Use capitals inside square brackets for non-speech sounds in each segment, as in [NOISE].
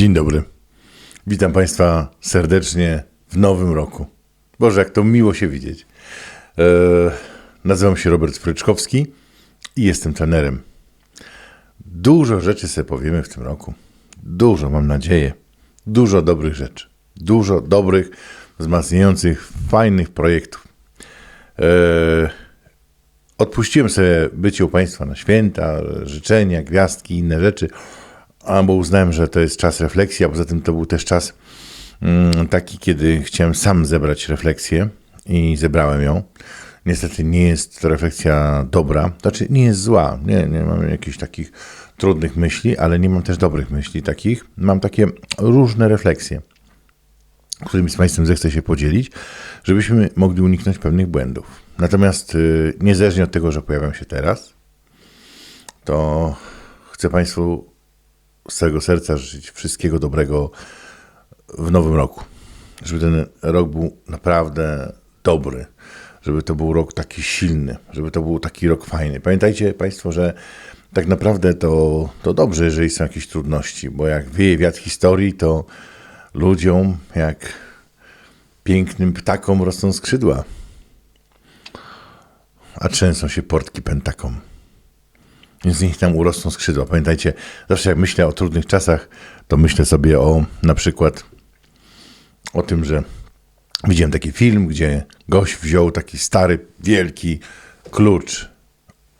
Dzień dobry. Witam Państwa serdecznie w nowym roku. Boże, jak to miło się widzieć. E, nazywam się Robert Fryczkowski i jestem trenerem. Dużo rzeczy sobie powiemy w tym roku. Dużo, mam nadzieję. Dużo dobrych rzeczy. Dużo dobrych, wzmacniających, fajnych projektów. E, odpuściłem sobie bycie u Państwa na święta, życzenia, gwiazdki, inne rzeczy, a bo uznałem, że to jest czas refleksji, a poza tym to był też czas mm, taki, kiedy chciałem sam zebrać refleksję i zebrałem ją. Niestety nie jest to refleksja dobra, znaczy nie jest zła, nie, nie mam jakichś takich trudnych myśli, ale nie mam też dobrych myśli takich. Mam takie różne refleksje, którymi z Państwem zechcę się podzielić, żebyśmy mogli uniknąć pewnych błędów. Natomiast y, niezależnie od tego, że pojawiam się teraz, to chcę Państwu z całego serca życzyć wszystkiego dobrego w nowym roku. Żeby ten rok był naprawdę dobry, żeby to był rok taki silny, żeby to był taki rok fajny. Pamiętajcie Państwo, że tak naprawdę to, to dobrze, jeżeli są jakieś trudności, bo jak wieje wiatr historii, to ludziom, jak pięknym ptakom rosną skrzydła, a trzęsą się portki pentakom. Z nich tam urosną skrzydła. Pamiętajcie, zawsze jak myślę o trudnych czasach, to myślę sobie o na przykład o tym, że widziałem taki film, gdzie gość wziął taki stary, wielki klucz,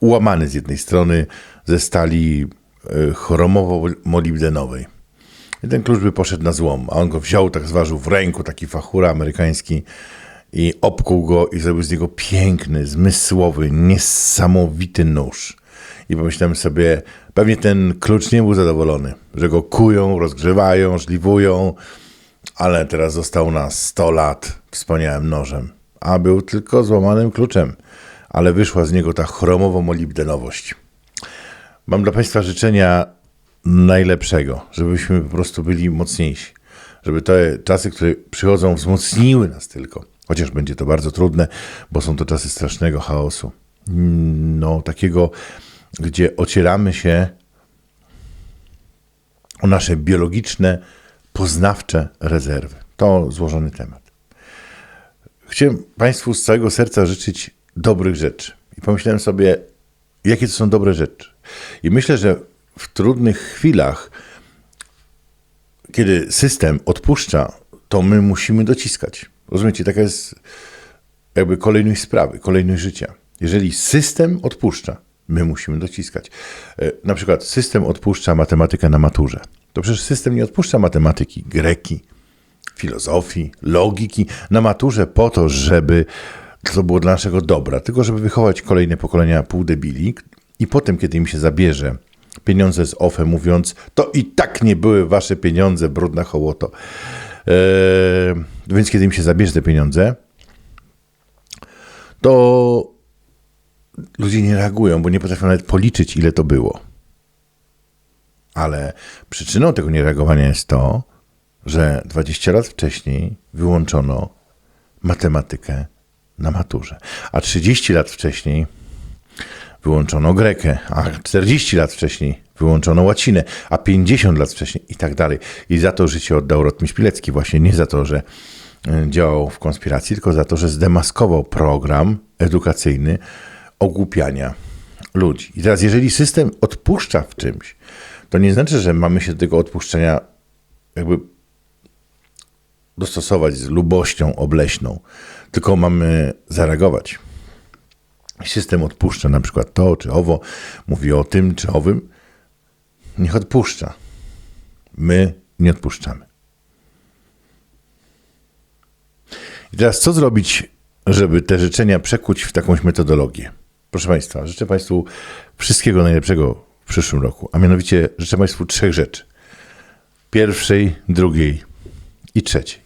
ułamany z jednej strony ze stali e, chromowo-molibdenowej. I ten klucz by poszedł na złom, a on go wziął, tak zważył w ręku, taki fachura amerykański i obkuł go i zrobił z niego piękny, zmysłowy, niesamowity nóż. I pomyślałem sobie, pewnie ten klucz nie był zadowolony, że go kują, rozgrzewają, żliwują, ale teraz został na 100 lat wspaniałym nożem, a był tylko złamanym kluczem, ale wyszła z niego ta chromowo-molibdenowość. Mam dla Państwa życzenia najlepszego, żebyśmy po prostu byli mocniejsi, żeby te czasy, które przychodzą, wzmocniły nas tylko. Chociaż będzie to bardzo trudne, bo są to czasy strasznego chaosu. No, takiego, gdzie ocieramy się o nasze biologiczne, poznawcze rezerwy. To złożony temat. Chciałem Państwu z całego serca życzyć dobrych rzeczy. I pomyślałem sobie, jakie to są dobre rzeczy. I myślę, że w trudnych chwilach, kiedy system odpuszcza, to my musimy dociskać. Rozumiecie, taka jest jakby kolejność sprawy, kolejność życia. Jeżeli system odpuszcza, my musimy dociskać. E, Na przykład system odpuszcza matematykę na maturze. To przecież system nie odpuszcza matematyki, greki, filozofii, logiki na maturze po to, żeby to było dla naszego dobra, tylko żeby wychować kolejne pokolenia półdebili i potem, kiedy im się zabierze pieniądze z OFE, mówiąc, to i tak nie były wasze pieniądze, brudna hołoto. Eee, więc kiedy im się zabierze te pieniądze, to ludzie nie reagują, bo nie potrafią nawet policzyć, ile to było. Ale przyczyną tego niereagowania jest to, że 20 lat wcześniej wyłączono matematykę na maturze, a 30 lat wcześniej wyłączono grekę, a 40 lat wcześniej wyłączono łacinę, a 50 lat wcześniej i tak dalej. I za to życie oddał Rotmistrz Pilecki, właśnie nie za to, że e, działał w konspiracji, tylko za to, że zdemaskował program edukacyjny ogłupiania ludzi. I teraz, jeżeli system odpuszcza w czymś, to nie znaczy, że mamy się do tego odpuszczenia jakby dostosować z lubością obleśną, tylko mamy zareagować. System odpuszcza na przykład to czy owo, mówi o tym czy owym, niech odpuszcza. My nie odpuszczamy. I teraz co zrobić, żeby te życzenia przekuć w jakąś metodologię? Proszę Państwa, życzę Państwu wszystkiego najlepszego w przyszłym roku, a mianowicie życzę Państwu trzech rzeczy. Pierwszej, drugiej i trzeciej.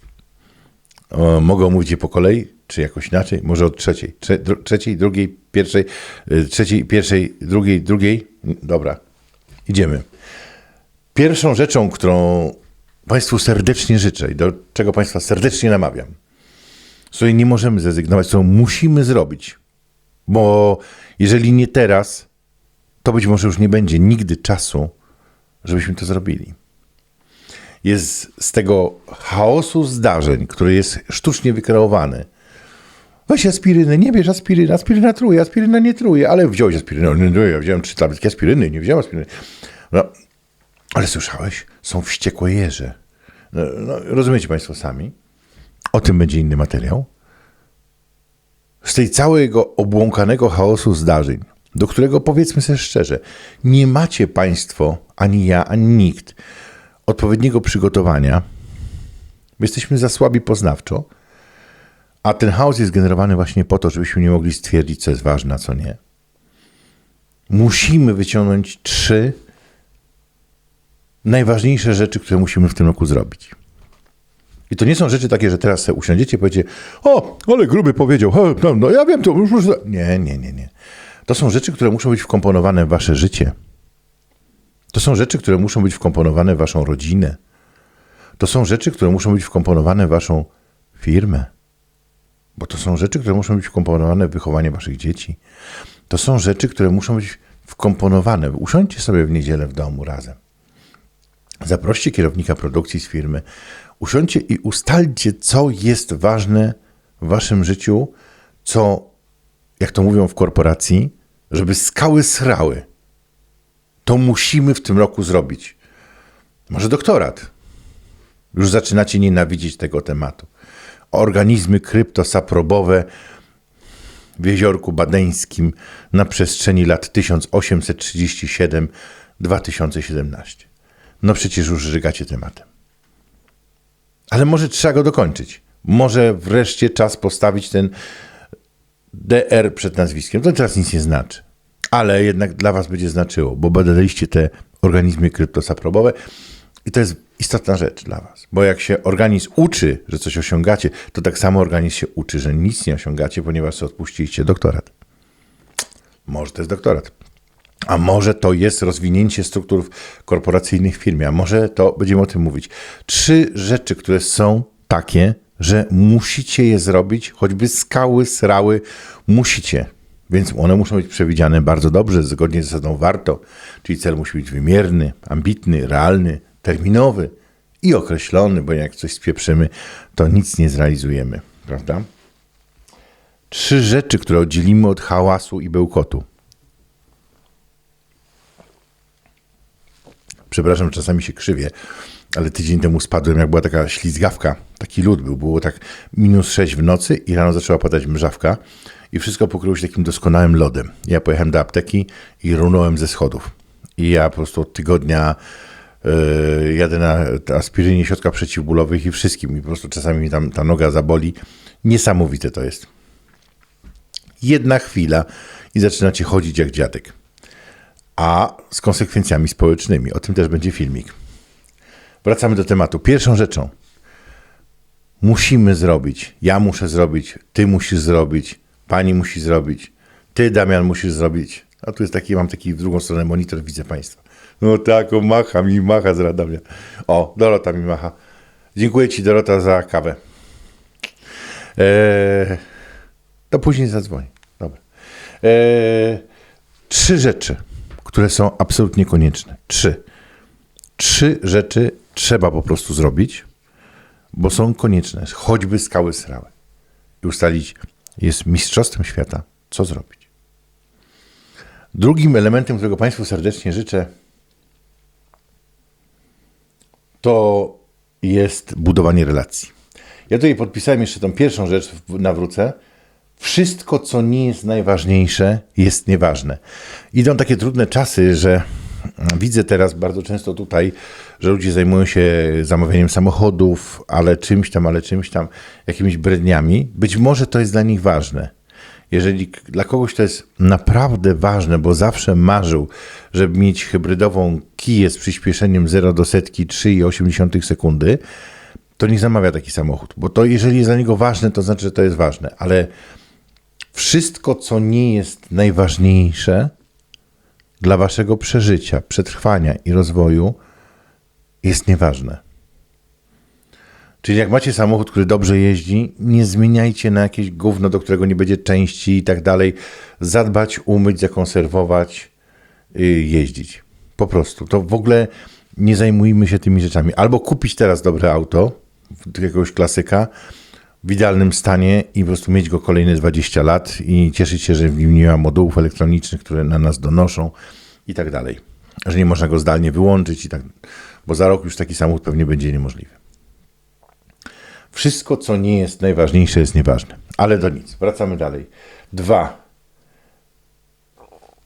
Mogę omówić je po kolei, czy jakoś inaczej? Może od trzeciej. Trze, trzeciej, drugiej, pierwszej, y, trzeciej, pierwszej, drugiej, drugiej. Dobra, idziemy. Pierwszą rzeczą, którą Państwu serdecznie życzę i do czego Państwa serdecznie namawiam, której nie możemy zrezygnować, co musimy zrobić, bo jeżeli nie teraz, to być może już nie będzie nigdy czasu, żebyśmy to zrobili. jest z tego chaosu zdarzeń, który jest sztucznie wykreowany. Weź aspirynę, nie bierz aspiryny, aspiryna truje, aspiryna nie truje, ale wziąłeś aspirynę, nie, nie, ja wziąłem trzy tabletki aspiryny, nie wziąłem aspiryny. No, ale słyszałeś? Są wściekłe jeże. No, no, rozumiecie Państwo sami? O tym będzie inny materiał. Z tej całego obłąkanego chaosu zdarzeń, do którego powiedzmy sobie szczerze, nie macie Państwo, ani ja, ani nikt, odpowiedniego przygotowania. Jesteśmy za słabi poznawczo, a ten chaos jest generowany właśnie po to, żebyśmy nie mogli stwierdzić, co jest ważne, a co nie. Musimy wyciągnąć trzy najważniejsze rzeczy, które musimy w tym roku zrobić. I to nie są rzeczy takie, że teraz sobie usiądziecie i powiecie, o, ale gruby powiedział, he, no, no ja wiem, to już może... Nie, nie, nie, nie. To są rzeczy, które muszą być wkomponowane w wasze życie. To są rzeczy, które muszą być wkomponowane w waszą rodzinę. To są rzeczy, które muszą być wkomponowane w waszą firmę. Bo to są rzeczy, które muszą być wkomponowane w wychowanie waszych dzieci. To są rzeczy, które muszą być wkomponowane. Usiądźcie sobie w niedzielę w domu razem. Zaproście kierownika produkcji z firmy. Usiądźcie i ustalcie, co jest ważne w waszym życiu, co, jak to mówią w korporacji, żeby skały srały. To musimy w tym roku zrobić. Może doktorat. Już zaczynacie nienawidzieć tego tematu. Organizmy kryptosaprobowe w jeziorku badeńskim na przestrzeni lat 1837-2017. No przecież już żygacie tematem. Ale może trzeba go dokończyć. Może wreszcie czas postawić ten DR przed nazwiskiem. To teraz nic nie znaczy. Ale jednak dla was będzie znaczyło, bo badaliście te organizmy kryptosaprobowe i to jest istotna rzecz dla was. Bo jak się organizm uczy, że coś osiągacie, to tak samo organizm się uczy, że nic nie osiągacie, ponieważ odpuściliście doktorat. Może to jest doktorat. A może to jest rozwinięcie struktur korporacyjnych w firmie, a może to będziemy o tym mówić. Trzy rzeczy, które są takie, że musicie je zrobić, choćby skały, srały, musicie. Więc one muszą być przewidziane bardzo dobrze, zgodnie z zasadą warto, czyli cel musi być wymierny, ambitny, realny, terminowy i określony, bo jak coś spieprzymy, to nic nie zrealizujemy, prawda? Trzy rzeczy, które oddzielimy od hałasu i bełkotu. Przepraszam, czasami się krzywię, ale tydzień temu spadłem, jak była taka ślizgawka, taki lód był, było tak minus 6 w nocy i rano zaczęła padać mrzawka i wszystko pokryło się takim doskonałym lodem. Ja pojechałem do apteki i runąłem ze schodów. I ja po prostu od tygodnia yy, jadę na aspirynie środka przeciwbólowych i wszystkim. I po prostu czasami mi tam ta noga zaboli. Niesamowite to jest. Jedna chwila i zaczynacie chodzić jak dziadek. A z konsekwencjami społecznymi. O tym też będzie filmik. Wracamy do tematu. Pierwszą rzeczą musimy zrobić, ja muszę zrobić, ty musisz zrobić, pani musi zrobić, ty, Damian, musisz zrobić. A tu jest taki, mam taki w drugą stronę monitor, widzę Państwa. No tak, o, macha mi, macha z Damian. O, Dorota mi macha. Dziękuję Ci, Dorota, za kawę. Eee, to później zadzwoni. Dobra. Eee, trzy rzeczy, które są absolutnie konieczne. Trzy. Trzy rzeczy trzeba po prostu zrobić, bo są konieczne. Choćby skały srały. I ustalić, jest mistrzostwem świata, co zrobić. Drugim elementem, którego Państwu serdecznie życzę, to jest budowanie relacji. Ja tutaj podpisałem jeszcze tą pierwszą rzecz, nawrócę. Wszystko, co nie jest najważniejsze, jest nieważne. Idą takie trudne czasy, że widzę teraz bardzo często tutaj, że ludzie zajmują się zamawianiem samochodów, ale czymś tam, ale czymś tam, jakimiś bredniami. Być może to jest dla nich ważne. Jeżeli dla kogoś to jest naprawdę ważne, bo zawsze marzył, żeby mieć hybrydową kiję z przyspieszeniem 0 do setki 3,8 sekundy, to nie zamawia taki samochód. Bo to jeżeli jest dla niego ważne, to znaczy, że to jest ważne. Ale wszystko, co nie jest najważniejsze dla waszego przeżycia, przetrwania i rozwoju, jest nieważne. Czyli jak macie samochód, który dobrze jeździ, nie zmieniajcie na jakieś gówno, do którego nie będzie części i tak dalej. Zadbać, umyć, zakonserwować, yy, jeździć. Po prostu. To w ogóle nie zajmujmy się tymi rzeczami. Albo kupić teraz dobre auto, jakiegoś klasyka, w idealnym stanie i po prostu mieć go kolejne 20 lat i cieszyć się, że nie ma modułów elektronicznych, które na nas donoszą i tak dalej. Że nie można go zdalnie wyłączyć i tak, bo za rok już taki samochód pewnie będzie niemożliwy. Wszystko, co nie jest najważniejsze, jest nieważne. Ale do nic. Wracamy dalej. Dwa.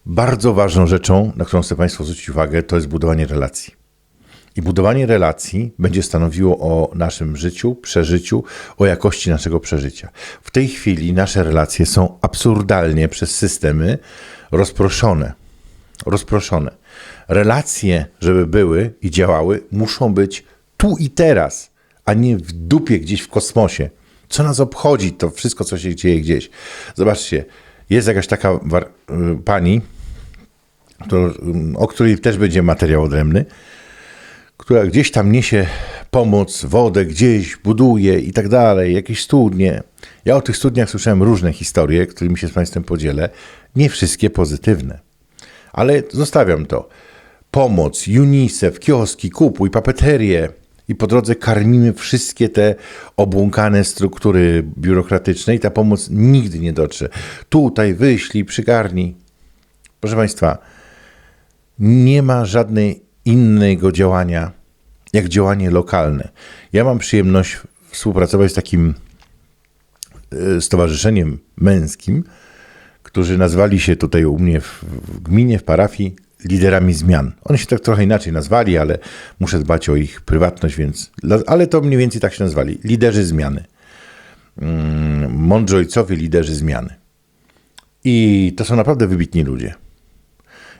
Bardzo ważną rzeczą, na którą chcę Państwu zwrócić uwagę, to jest budowanie relacji. I budowanie relacji będzie stanowiło o naszym życiu, przeżyciu, o jakości naszego przeżycia. W tej chwili nasze relacje są absurdalnie przez systemy rozproszone. Rozproszone. Relacje, żeby były i działały, muszą być tu i teraz, a nie w dupie gdzieś w kosmosie. Co nas obchodzi to wszystko, co się dzieje gdzieś? Zobaczcie, jest jakaś taka y, pani, to, o której też będzie materiał odrębny, która gdzieś tam niesie pomoc, wodę gdzieś, buduje i tak dalej, jakieś studnie. Ja o tych studniach słyszałem różne historie, którymi się z Państwem podzielę. Nie wszystkie pozytywne. Ale zostawiam to. Pomoc, UNICEF, kioski, kupuj, papeterię. I po drodze karmimy wszystkie te obłąkane struktury biurokratyczne i ta pomoc nigdy nie dotrze. Tutaj wyślij, przygarnij. Proszę Państwa, nie ma żadnej innego działania jak działanie lokalne. Ja mam przyjemność współpracować z takim e, stowarzyszeniem męskim, którzy nazwali się tutaj u mnie w, gminie, w parafii liderami zmian. Oni się tak trochę inaczej nazwali, ale muszę dbać o ich prywatność, więc. Ale to mniej więcej tak się nazwali. Liderzy zmiany. Mm, Mądrzy ojcowie, liderzy zmiany. I to są naprawdę wybitni ludzie.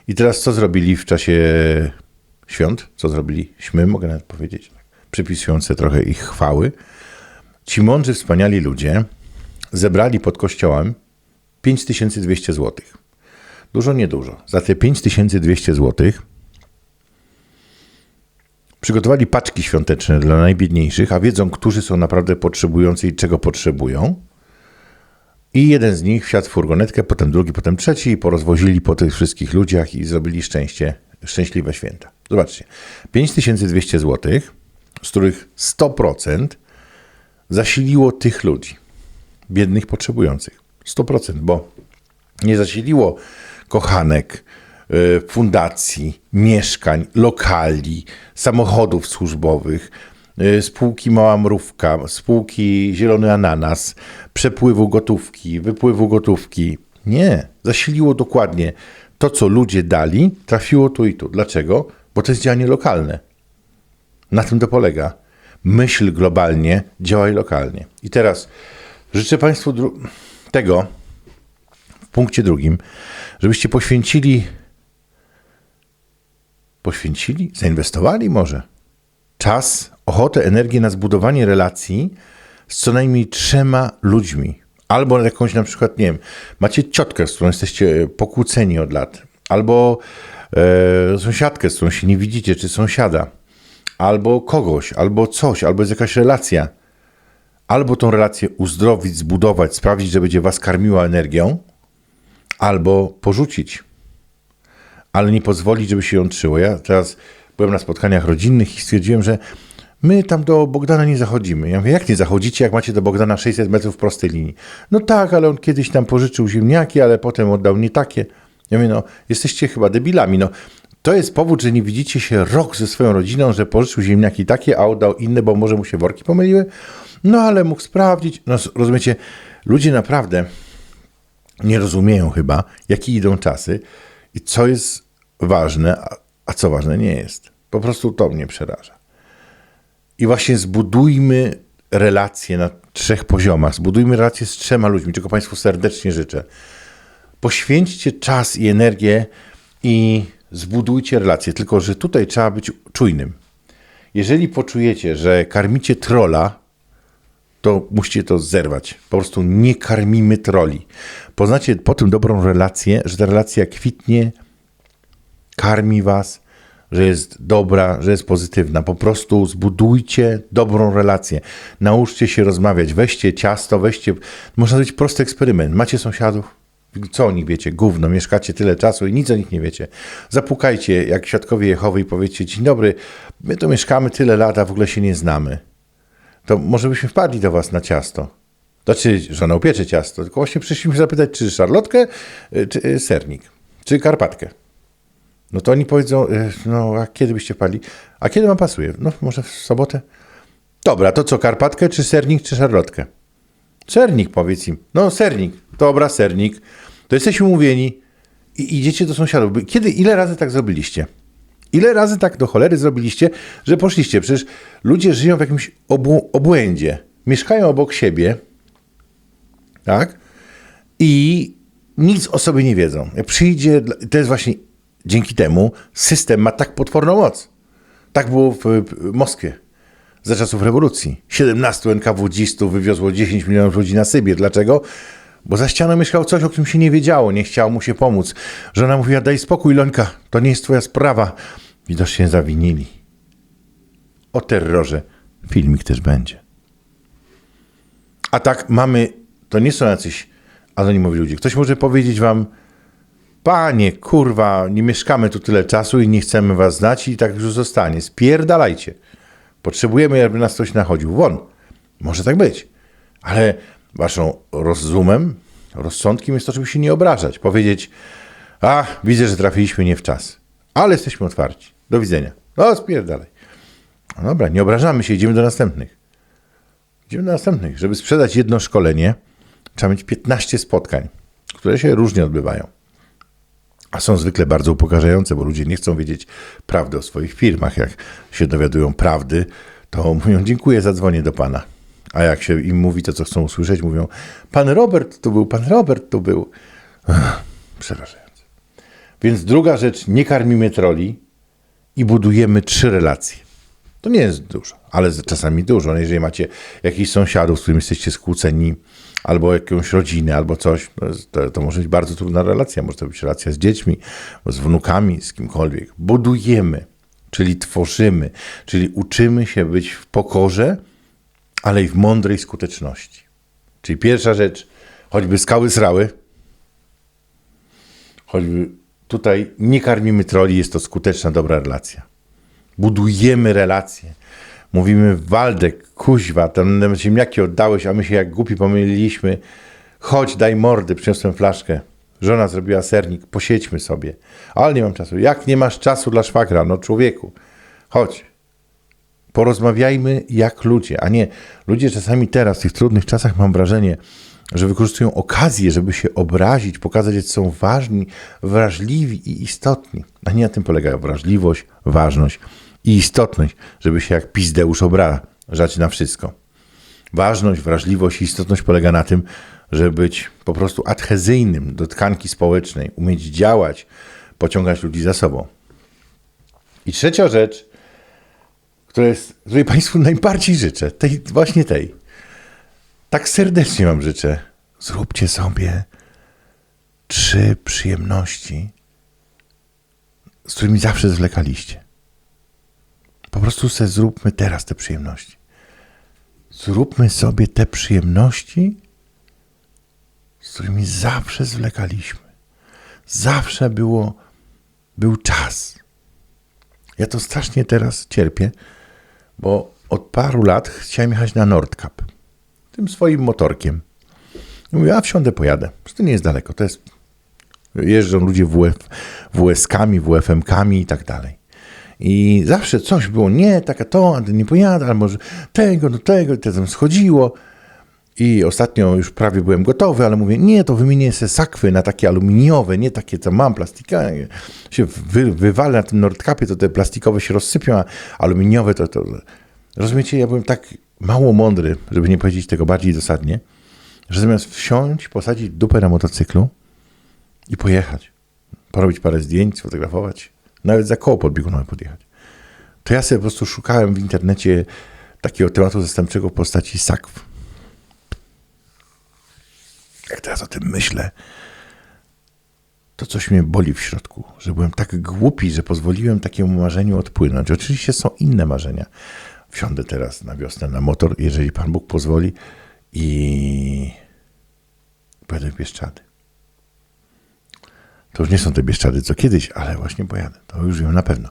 I teraz co zrobili w czasie świąt? Co zrobiliśmy, mogę nawet powiedzieć, przypisujące trochę ich chwały. Ci mądrzy, wspaniali ludzie zebrali pod kościołem 5200 zł. Dużo, niedużo. Za te 5200 zł przygotowali paczki świąteczne dla najbiedniejszych, a wiedzą, którzy są naprawdę potrzebujący i czego potrzebują. I jeden z nich wsiadł w furgonetkę, potem drugi, potem trzeci i porozwozili po tych wszystkich ludziach i zrobili szczęście, szczęśliwe święta. Zobaczcie, 5200 zł, z których 100% zasiliło tych ludzi, biednych, potrzebujących. 100%, bo nie zasiliło kochanek, y, fundacji, mieszkań, lokali, samochodów służbowych, y, spółki Mała Mrówka, spółki Zielony Ananas, przepływu gotówki, wypływu gotówki. Nie, zasiliło dokładnie to, co ludzie dali, trafiło tu i tu. Dlaczego? Bo to jest działanie lokalne. Na tym to polega. Myśl globalnie, działaj lokalnie. I teraz życzę Państwu tego w punkcie drugim, żebyście poświęcili, poświęcili, zainwestowali może czas, ochotę, energię na zbudowanie relacji z co najmniej trzema ludźmi. Albo jakąś na przykład, nie wiem, macie ciotkę, z którą jesteście pokłóceni od lat, albo e, sąsiadkę, z którą się nie widzicie, czy sąsiada, albo kogoś, albo coś, albo jest jakaś relacja. Albo tą relację uzdrowić, zbudować, sprawić, że będzie was karmiła energią, albo porzucić, ale nie pozwolić, żeby się ją trzyło. Ja teraz byłem na spotkaniach rodzinnych i stwierdziłem, że my tam do Bogdana nie zachodzimy. Ja mówię, jak nie zachodzicie, jak macie do Bogdana 600 metrów prostej linii? No tak, ale on kiedyś tam pożyczył ziemniaki, ale potem oddał nie takie. Ja mówię, no jesteście chyba debilami. No, to jest powód, że nie widzicie się rok ze swoją rodziną, że pożyczył ziemniaki takie, a oddał inne, bo może mu się worki pomyliły. No ale mógł sprawdzić. No rozumiecie, ludzie naprawdę nie rozumieją chyba, jakie idą czasy i co jest ważne, a, co ważne nie jest. Po prostu to mnie przeraża. I właśnie zbudujmy relacje na trzech poziomach. Zbudujmy relacje z trzema ludźmi, czego Państwu serdecznie życzę. Poświęćcie czas i energię i zbudujcie relacje. Tylko, że tutaj trzeba być czujnym. Jeżeli poczujecie, że karmicie trola, to musicie to zerwać. Po prostu nie karmimy troli. Poznacie po tym dobrą relację, że ta relacja kwitnie, karmi was, że jest dobra, że jest pozytywna. Po prostu zbudujcie dobrą relację. Nauczcie się rozmawiać. Weźcie ciasto, weźcie. Można zrobić prosty eksperyment. Macie sąsiadów? Co o nich wiecie? Gówno, mieszkacie tyle czasu i nic o nich nie wiecie. Zapukajcie jak świadkowie Jehowy i powiedzcie, dzień dobry, my tu mieszkamy tyle lat, a w ogóle się nie znamy. To może byśmy wpadli do was na ciasto. Znaczy, żona upiecze ciasto, tylko właśnie przyszliśmy zapytać, czy szarlotkę, y, czy y, sernik, czy karpatkę. No to oni powiedzą, y, no a kiedy byście pali? A kiedy wam pasuje? No może w sobotę? Dobra, to co, karpatkę, czy sernik, czy szarlotkę? Sernik, powiedz im. No, sernik. Dobra, sernik. To jesteśmy umówieni i idziecie do sąsiadów. Kiedy, ile razy tak zrobiliście? Ile razy tak do cholery zrobiliście, że poszliście? Przecież ludzie żyją w jakimś obłędzie. Mieszkają obok siebie, tak? I nic o sobie nie wiedzą. Jak przyjdzie, to jest właśnie dzięki temu system ma tak potworną moc. Tak było w, Moskwie za czasów rewolucji. 17 NKWD-stów wywiozło 10 milionów ludzi na Sybir. Dlaczego? Bo za ścianą mieszkał coś, o którym się nie wiedziało, nie chciało mu się pomóc. Żona mówiła, daj spokój, Lońka, to nie jest twoja sprawa. Widocznie zawinili. O terrorze filmik też będzie. A tak mamy, to nie są jacyś anonimowi ludzie. Ktoś może powiedzieć wam, panie, kurwa, nie mieszkamy tu tyle czasu i nie chcemy was znać i tak już zostanie. Spierdalajcie. Potrzebujemy, aby nas ktoś nachodził. Won. Może tak być. Ale waszą rozumem, rozsądkiem jest to, żeby się nie obrażać. Powiedzieć, a, widzę, że trafiliśmy nie w czas. Ale jesteśmy otwarci. Do widzenia. No, spierdalaj. No dobra, nie obrażamy się, idziemy do następnych. Idziemy do następnych. Żeby sprzedać jedno szkolenie, trzeba mieć 15 spotkań, które się różnie odbywają. A są zwykle bardzo upokarzające, bo ludzie nie chcą wiedzieć prawdy o swoich firmach. Jak się dowiadują prawdy, to mówią: Dziękuję, zadzwonię do pana. A jak się im mówi to, co chcą usłyszeć, mówią: Pan Robert tu był, pan Robert tu był. Przerażające. Więc druga rzecz: nie karmimy troli i budujemy trzy relacje. To nie jest dużo, ale czasami dużo. No Jeżeli macie jakichś sąsiadów, z którymi jesteście skłóceni, albo jakąś rodzinę, albo coś, to, to może być bardzo trudna relacja. Może to być relacja z dziećmi, z wnukami, z kimkolwiek. Budujemy, czyli tworzymy, czyli uczymy się być w pokorze, ale i w mądrej skuteczności. Czyli pierwsza rzecz, choćby skały srały, choćby tutaj nie karmimy troli, jest to skuteczna, dobra relacja budujemy relacje. Mówimy, Waldek, kuźwa, tam ziemniaki oddałeś, a my się jak głupi pomyliliśmy. Chodź, daj mordy, przyniosłem flaszkę. Żona zrobiła sernik, posiedźmy sobie. Ale nie mam czasu. Jak nie masz czasu dla szwagra? No człowieku, chodź. Porozmawiajmy jak ludzie, a nie ludzie czasami teraz, w tych trudnych czasach mam wrażenie, że wykorzystują okazję, żeby się obrazić, pokazać, że są ważni, wrażliwi i istotni. A nie na tym polega wrażliwość, ważność i istotność, żeby się jak pizdeusz obrażać na wszystko. Ważność, wrażliwość i istotność polega na tym, żeby być po prostu adhezyjnym do tkanki społecznej, umieć działać, pociągać ludzi za sobą. I trzecia rzecz, która jest, której Państwu najbardziej życzę, tej, właśnie tej. Tak serdecznie Wam życzę. Zróbcie sobie trzy przyjemności, z którymi zawsze zwlekaliście. Po prostu sobie zróbmy teraz te przyjemności. Zróbmy sobie te przyjemności, z którymi zawsze zwlekaliśmy. Zawsze było, był czas. Ja to strasznie teraz cierpię, bo od paru lat chciałem jechać na Nordkap. Tym swoim motorkiem. I mówię, a wsiądę, pojadę. To nie jest daleko. To jest... Jeżdżą ludzie WF, WS-kami, WFM-kami i tak dalej. I zawsze coś było, nie, taka to, nie pojadę, albo tego, do tego, i to tam schodziło. I ostatnio już prawie byłem gotowy, ale mówię, nie, to wymienię sobie sakwy na takie aluminiowe, nie takie, co mam, plastikowe. Się wy, wywalę na tym Nordkapie, to te plastikowe się rozsypią, a aluminiowe to, to... Rozumiecie, ja byłem tak mało mądry, żeby nie powiedzieć tego bardziej dosadnie, że zamiast wsiąść, posadzić dupę na motocyklu i pojechać, porobić parę zdjęć, sfotografować, nawet za koło podbiegunowe podjechać, to ja sobie po prostu szukałem w internecie takiego tematu zastępczego w postaci sakw. Jak teraz o tym myślę, to coś mnie boli w środku, że byłem tak głupi, że pozwoliłem takiemu marzeniu odpłynąć. Oczywiście są inne marzenia. Wsiądę teraz na wiosnę na motor, jeżeli Pan Bóg pozwoli i pojadę w Bieszczady. To już nie są te Bieszczady co kiedyś, ale właśnie pojadę. To już wiem na pewno.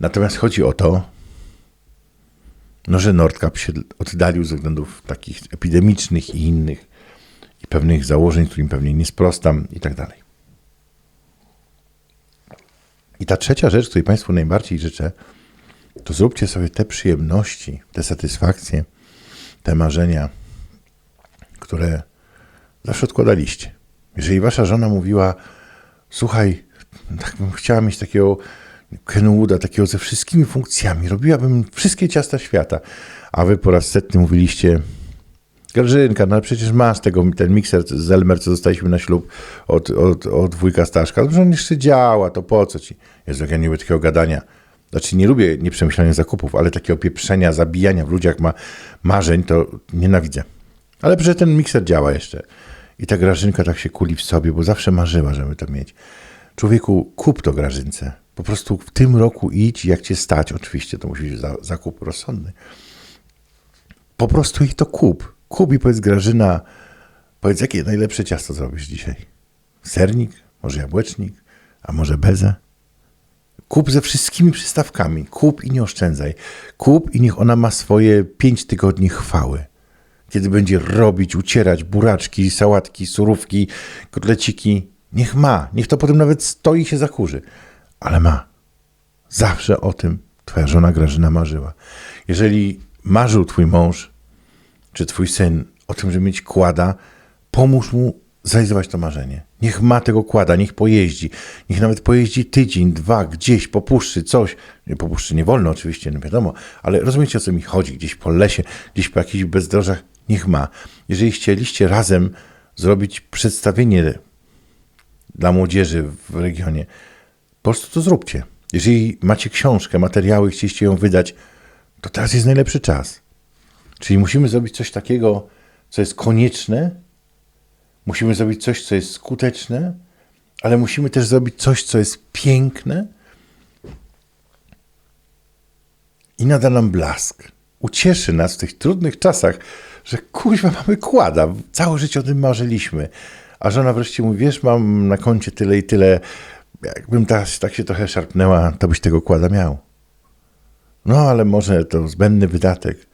Natomiast chodzi o to, no, że Nordkap się oddalił ze względów takich epidemicznych i innych pewnych założeń, którym pewnie nie sprostam i tak dalej. I ta trzecia rzecz, której Państwu najbardziej życzę, to zróbcie sobie te przyjemności, te satysfakcje, te marzenia, które zawsze odkładaliście. Jeżeli wasza żona mówiła, słuchaj, tak bym chciała mieć takiego Kenwooda, takiego ze wszystkimi funkcjami, robiłabym wszystkie ciasta świata, a wy po raz setny mówiliście, Grażynka, no przecież masz tego, ten mikser z Elmer, co dostaliśmy na ślub od, od, od wujka Staszka. że on jeszcze działa, to po co ci? Jezu, jak ja nie lubię takiego gadania. Znaczy nie lubię nieprzemyślanych zakupów, ale takiego pieprzenia, zabijania w ludziach ma marzeń, to nienawidzę. Ale przecież ten mikser działa jeszcze. I ta Grażynka tak się kuli w sobie, bo zawsze marzyła, żeby to mieć. Człowieku, kup to Grażynce. Po prostu w tym roku idź, jak cię stać. Oczywiście to musi być za, zakup rozsądny. Po prostu ich to kup. Kup i powiedz Grażyna, powiedz, jakie najlepsze ciasto zrobisz dzisiaj? Sernik? Może jabłecznik? A może bezę? Kup ze wszystkimi przystawkami. Kup i nie oszczędzaj. Kup i niech ona ma swoje pięć tygodni chwały. Kiedy będzie robić, ucierać buraczki, sałatki, surówki, kotleciki. Niech ma. Niech to potem nawet stoi się zakurzy. Ale ma. Zawsze o tym twoja żona Grażyna marzyła. Jeżeli marzył twój mąż, czy twój syn o tym, żeby mieć kłada, pomóż mu zrealizować to marzenie. Niech ma tego kłada, niech pojeździ. Niech nawet pojeździ tydzień, dwa, gdzieś, po puszczy, coś. Nie, po puszczy nie wolno oczywiście, no wiadomo, ale rozumiecie o co mi chodzi. Gdzieś po lesie, gdzieś po jakichś bezdrożach, niech ma. Jeżeli chcieliście razem zrobić przedstawienie dla młodzieży w regionie, po prostu to zróbcie. Jeżeli macie książkę, materiały, chcieliście ją wydać, to teraz jest najlepszy czas. Czyli musimy zrobić coś takiego, co jest konieczne, musimy zrobić coś, co jest skuteczne, ale musimy też zrobić coś, co jest piękne i nada nam blask. Ucieszy nas w tych trudnych czasach, że kuźwa mamy kłada. Całe życie o tym marzyliśmy. A żona wreszcie mówi, wiesz, mam na koncie tyle i tyle. Jakbym ta, tak się trochę szarpnęła, to byś tego kłada miał. No, ale może to zbędny wydatek.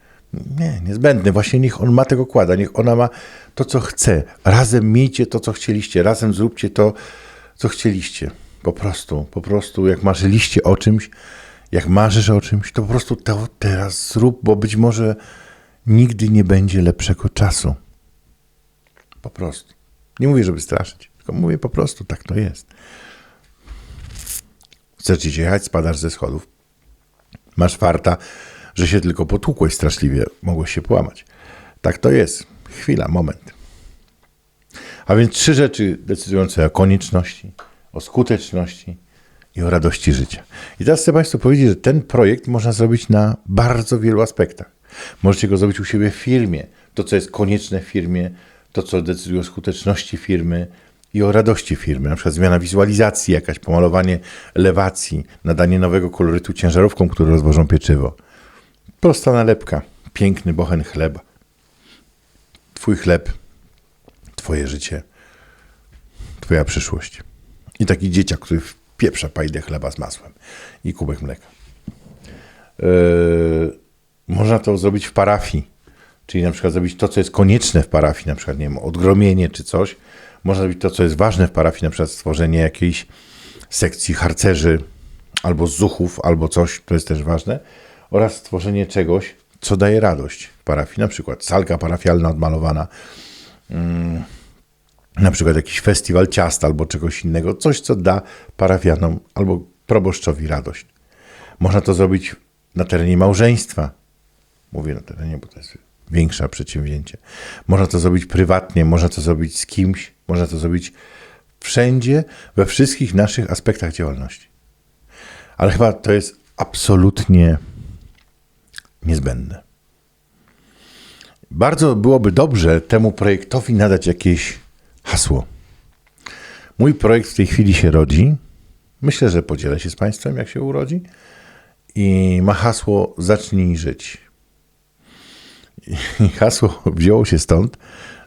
Nie, niezbędny. Właśnie niech on ma tego kłada, niech ona ma to, co chce. Razem miejcie to, co chcieliście, razem zróbcie to, co chcieliście. Po prostu, po prostu, jak marzyliście o czymś, jak marzysz o czymś, to po prostu to teraz zrób, bo być może nigdy nie będzie lepszego czasu. Po prostu. Nie mówię, żeby straszyć, tylko mówię po prostu, tak to jest. Chcesz jechać, spadasz ze schodów. Masz farta, że się tylko potłukłeś straszliwie, mogłeś się połamać. Tak to jest. Chwila, moment. A więc trzy rzeczy decydujące o konieczności, o skuteczności i o radości życia. I teraz chcę Państwu powiedzieć, że ten projekt można zrobić na bardzo wielu aspektach. Możecie go zrobić u siebie w firmie. To, co jest konieczne w firmie, to, co decyduje o skuteczności firmy i o radości firmy. Na przykład zmiana wizualizacji, jakaś pomalowanie elewacji, nadanie nowego kolorytu ciężarówkom, które rozwożą pieczywo. Prosta nalepka, piękny bochen chleba. Twój chleb, twoje życie, twoja przyszłość. I taki dzieciak, który wpieprza pajdę chleba z masłem i kubek mleka. Yy, można to zrobić w parafii, czyli na przykład zrobić to, co jest konieczne w parafii, na przykład, nie wiem, odgromienie czy coś. Można zrobić to, co jest ważne w parafii, na przykład stworzenie jakiejś sekcji harcerzy, albo zuchów, albo coś, to jest też ważne oraz stworzenie czegoś, co daje radość parafii. Na przykład salka parafialna odmalowana, mm, na przykład jakiś festiwal ciasta albo czegoś innego, coś, co da parafianom albo proboszczowi radość. Można to zrobić na terenie małżeństwa. Mówię na terenie, bo to jest większe przedsięwzięcie. Można to zrobić prywatnie, można to zrobić z kimś, można to zrobić wszędzie, we wszystkich naszych aspektach działalności. Ale chyba to jest absolutnie niezbędne. Bardzo byłoby dobrze temu projektowi nadać jakieś hasło. Mój projekt w tej chwili się rodzi. Myślę, że podzielę się z Państwem, jak się urodzi. I ma hasło Zacznij żyć. I [LAUGHS] hasło wzięło się stąd,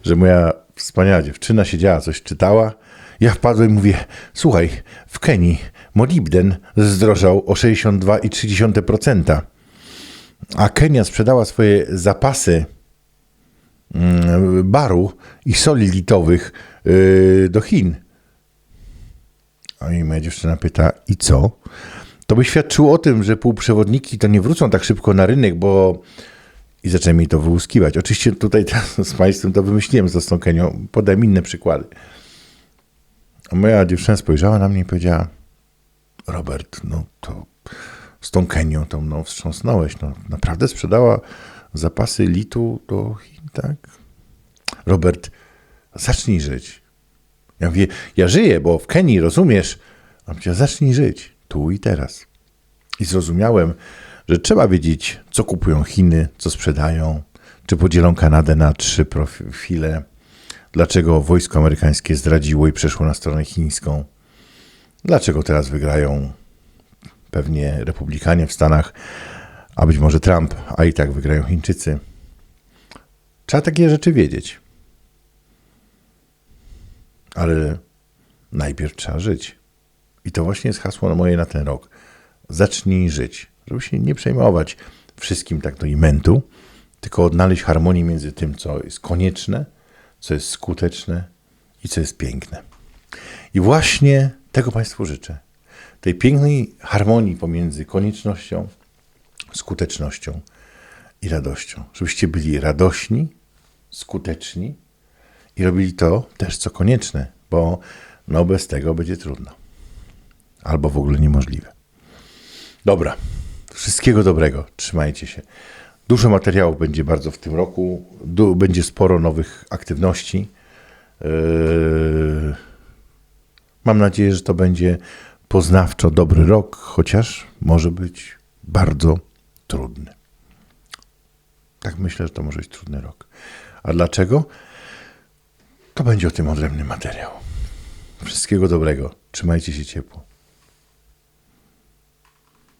że moja wspaniała dziewczyna siedziała, coś czytała Ja wpadłem i mówię, słuchaj, w Kenii molibden zdrożał o 62,3%, a Kenia sprzedała swoje zapasy mm, baru i soli litowych yy, do Chin. A i moja dziewczyna pyta, i co? To by świadczyło o tym, że półprzewodniki to nie wrócą tak szybko na rynek, bo i zacząłem mi to wyłuskiwać. Oczywiście tutaj [LAUGHS] z Państwem to wymyśliłem z tą Kenią. Podam inne przykłady. A moja dziewczyna spojrzała na mnie i powiedziała: Robert, no to z tą Kenią to no, wstrząsnąłeś. No, naprawdę sprzedała zapasy litu do Chin, tak? Robert, zacznij żyć. Ja mówię, ja żyję, bo w Kenii, rozumiesz? A powiedziała, zacznij żyć, tu i teraz. I zrozumiałem, że trzeba wiedzieć, co kupują Chiny, co sprzedają, czy podzielą Kanadę na trzy profile, dlaczego wojsko amerykańskie zdradziło i przeszło na stronę chińską, dlaczego teraz wygrają pewnie republikanie w Stanach, a być może Trump, a i tak wygrają Chińczycy. Trzeba takie rzeczy wiedzieć. Ale najpierw trzeba żyć. I to właśnie jest hasło moje na ten rok. Zacznij żyć żeby się nie przejmować wszystkim tak do imentu, tylko odnaleźć harmonię między tym, co jest konieczne, co jest skuteczne i co jest piękne. I właśnie tego Państwu życzę. Tej pięknej harmonii pomiędzy koniecznością, skutecznością i radością. Żebyście byli radośni, skuteczni i robili to też, co konieczne, bo no bez tego będzie trudno. Albo w ogóle niemożliwe. Dobra, Wszystkiego dobrego. Trzymajcie się. Dużo materiałów będzie bardzo w tym roku. Du będzie sporo nowych aktywności. Yy... Mam nadzieję, że to będzie poznawczo dobry rok, chociaż może być bardzo trudny. Tak myślę, że to może być trudny rok. A dlaczego? To będzie o tym odrębny materiał. Wszystkiego dobrego. Trzymajcie się ciepło.